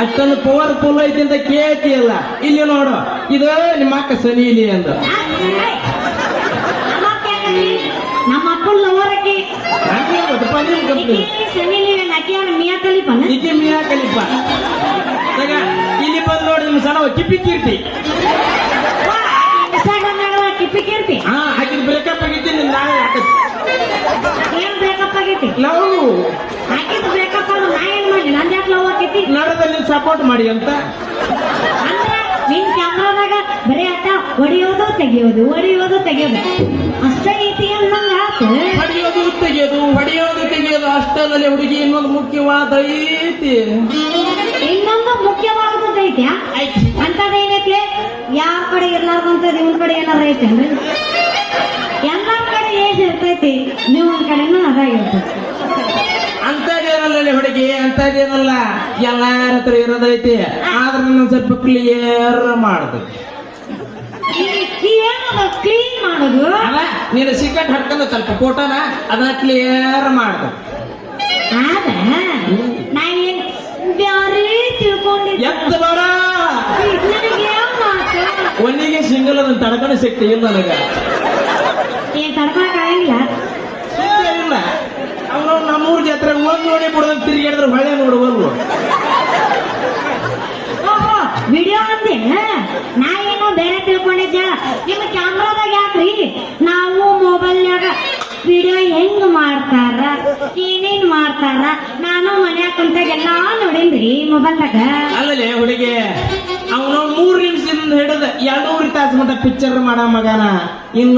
ಅಷ್ಟೊಂದು ಪವರ್ಫುಲ್ ಐತಿ ಅಂತ ಕೇಳ್ತಿಯಲ್ಲ ಇಲ್ಲಿ ನೋಡು ಇದು ನಿಮ್ಮ ಅಕ್ಕ ನಮ್ಮ ಅಪ್ಪನ ಲವರಕ್ಕೆ. ಮಿಯಾ ಮಿಯಾ ಕಲಿಪ. ತಗ ಇಲ್ಲಿ ಬಂದು ನೋಡಿ ನಿಮ್ಮ ಸಣ್ಣ ಕಿಪ್ಪಿ ಕೀರ್ತಿ. ಕಿಪ್ಪಿ ಕೀರ್ತಿ. ಹಾ ಹಾಕಿದ ಬ್ರೇಕಪ್ ಆಗಿತ್ತು ನಿಮ್ ನಾಳೆ ಏನ್ ಬ್ರೇಕಪ್ ಆಗೈತಿ ನಾವು ಹಾಕಿದ್ ಬ್ರೇಕಪ್ ಆಗ ನಾ ಏನ್ ಮಾಡಿ ನಂದ್ ಯಾಕೆ ಲವ್ ಆಕೈತಿ ನಡದಲ್ಲಿ ಸಪೋರ್ಟ್ ಮಾಡಿ ಅಂತ. ನಿನ್ ಕ್ಯಾಮ್ರಾದಾಗ ಬರೀ ಆಟ ಹೊಡಿಯೋದು ತೆಗಿಯೋದು ಹೊಡಿಯೋದು ತೆಗಿಯೋದು. ಅಷ್ಟೇ ಐತಿ ಅನ್ನಂಗ ಹೊಡಿಯೋದು ತೆಗೆಯೋದು ಹೊಡೆಯೋದು ತೆಗೆಯೋದು ಅಷ್ಟರಲ್ಲಿ ಹುಡುಗಿ ಇನ್ನೊಂದು ಮುಖ್ಯವಾದ ಐತಿ ಇನ್ನೊಂದು ಮುಖ್ಯವಾದದ್ದು ಐತಿ ಅಂತದೇನೈತಿ ಯಾವ ಕಡೆ ಇರ್ಲಾರ್ದಂತ ನಿಮ್ಮ ಕಡೆ ಏನಾರ ಐತೇನ್ರಿ? ಎಲ್ಲಾರ ಕಡೆ ಏನ್ ಇರ್ತೈತಿ ನೀವು ಒಂದ್ ಕಡೆನೂ ಅದಾಗಿರ್ತೈತಿ ಎಲ್ಲಾರ ಹತ್ರ ಇರೋದೈತಿ. ಆದ್ರೆ ನಾನು ಸ್ವಲ್ಪ ಕ್ಲಿಯರ್ ಮಾಡುದು. ಏನದ ಕ್ಲೀನ್ ಮಾಡೋದು? ನೀನು ಸಿಗಟ್ ಹಡ್ಕೊಂಡು ಸ್ವಲ್ಪ ಫೋಟೋನ ಅದನ್ನ ಕ್ಲಿಯರ್ ತಿಳ್ಕೊಂಡಿದ್ದೆ? ಎತ್ತ ಬರ. ಒನ್ನಿಗೆ ಸಿಂಗಲ್ ಅದನ್ನ ತಡ್ಕೊಂಡು ಸಿಕ್ತಿ ಇಲ್ಲ ನನಗ. ತಡ್ಕೊಳಕ್ಕಾಗಿಲ್ಲ ಇಲ್ಲ. ಅವನು ನಮ್ಮೂರ್ ಜಾತ್ರೆ ಒಂದ್ ನೋಡಿ ಬಿಡದಂತ ತಿರುಗಾಡಿದ್ರೆ ಹೊಳೆ ನೋಡುವಲ್ವ ಓಹೋ ವಿಡಿಯೋ ಅಂದೆ ನಾ ಏನೋ ಬೇರೆ ನಿಮ್ಮ ಕ್ಯಾಮ್ರಾದಾಗ ಯಾಕ್ರಿ? ನಾವು ಮೊಬೈಲ್ನಾಗ ವಿಡಿಯೋ ಹೆಂಗ್ ಮಾಡ್ತಾರ ಏನೇನ್ ಮಾಡ್ತಾರ ನಾನು ಮನ್ಯಾಗ ಕುಂತಾಗೆಲ್ಲಾ ನೋಡೇನ್ರಿ ಮೊಬೈಲ್ದಾಗ. ಅಲ್ಲಲೇ ಹುಡುಗಿ ಅವನು ಮೂರ್ ನಿಮಿಷದಿಂದ ಹಿಡಿದ ಎರಡೂವರೆ ತಾಸು ಮಟ್ಟ ಪಿಕ್ಚರ್ ಮಾಡ ಮಗನ. ಇನ್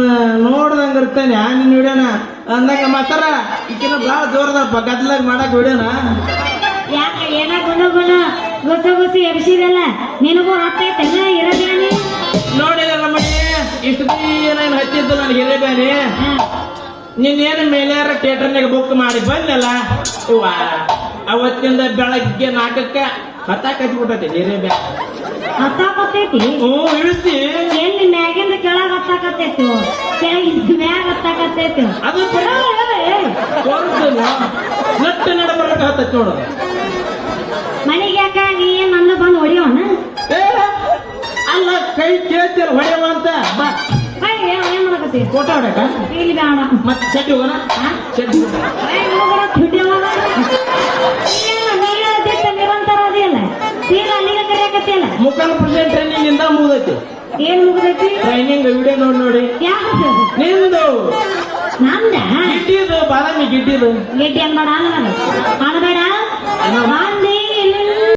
ನೋಡ್ದಂಗ ಇರ್ತಾನೆ ನಿನ್ ವಿಡಿಯೋನ ಅಂದಾಗ ಮಾತಾರ ಈಕಿನ ಭಾಳ ಜೋರದ ಗದ್ಲಾಗ ಮಾಡಕ್ ವಿಡಿಯೋನ ಯಾಕ ಏನ ಗುಣ ಗುಣ ಗುಸ ಗುಸಿ ಎಬ್ಸಿದಲ್ಲ? ನಿನಗೂ ಆಗ್ತೈತೆ ಇರೋದೇನೆ ಹಚ್ಚಿದ್ದು ನನಗೆ ಹಿರೇಬೇನೆ ನಿನ್ನೇನು ಮೇಲ್ಯಾರ ಥಿಯೇಟರ್ನಾಗ ಬುಕ್ ಮಾಡಿ ಬಂದಲ್ಲ? ಇವ ಅವತ್ತಿಂದ ಬೆಳಗ್ಗೆ ನಾಲ್ಕಕ್ಕೆ ಹತ್ತ ಹಚ್ಬಿಟ್ಟೈತಿ ಹಿರೇಬ್ಯಾ ಹತ್ತಾಕತ್ತೈತಿ ಹ್ಞೂ ಇಳಿಸ್ತಿ. ಎಲ್ಲಿ ಮ್ಯಾಗಿಂದ ಕೆಳಗ ಹತ್ತಾಕತ್ತೈತಿ ಕೆಳಗಿಂದ ಮ್ಯಾಗ ಹತ್ತಾಕತ್ತೈತಿ ಅದು ನಟ್ಟು ಹತ್ತೈತಿ ನೋಡು ಮನೆಗೆ ಯಾಕ ನೀ ಏನ್ ನಂದು ಬಂದು ಹೊಡಿಯೋಣ ಅಲ್ಲ ಕೈ ಕೇಳ್ತೀರ ಹೊಡೆಯವ. ಫೋಟೋ ಹೊಡಕ ಇಲ್ಲಿ ಬೇಡ. ಮತ್ತೆ ಚಡ್ಡಿ ಹೋಗೋಣ? ಚಡ್ಡಿ ಮುಖಾಲ್ ಪರ್ಸೆಂಟ್ ಟ್ರೈನಿಂಗ್ ಇಂದ ಮುಗ್ದೈತಿ. ಏನ್ ಮುಗ್ದೈತಿ? ಟ್ರೈನಿಂಗ್ ವಿಡಿಯೋ ನೋಡಿ ನೋಡಿ. ಯಾಕೆ ನಿಂದು ನಂದ ಗಿಡ್ಡಿದು ಬಾದಾಮಿ ಗಿಡ್ಡಿದು. ಗಿಡ್ಡಿ ಅನ್ಬೇಡ ಅನ್ಬೇಡ ಮಂದಿ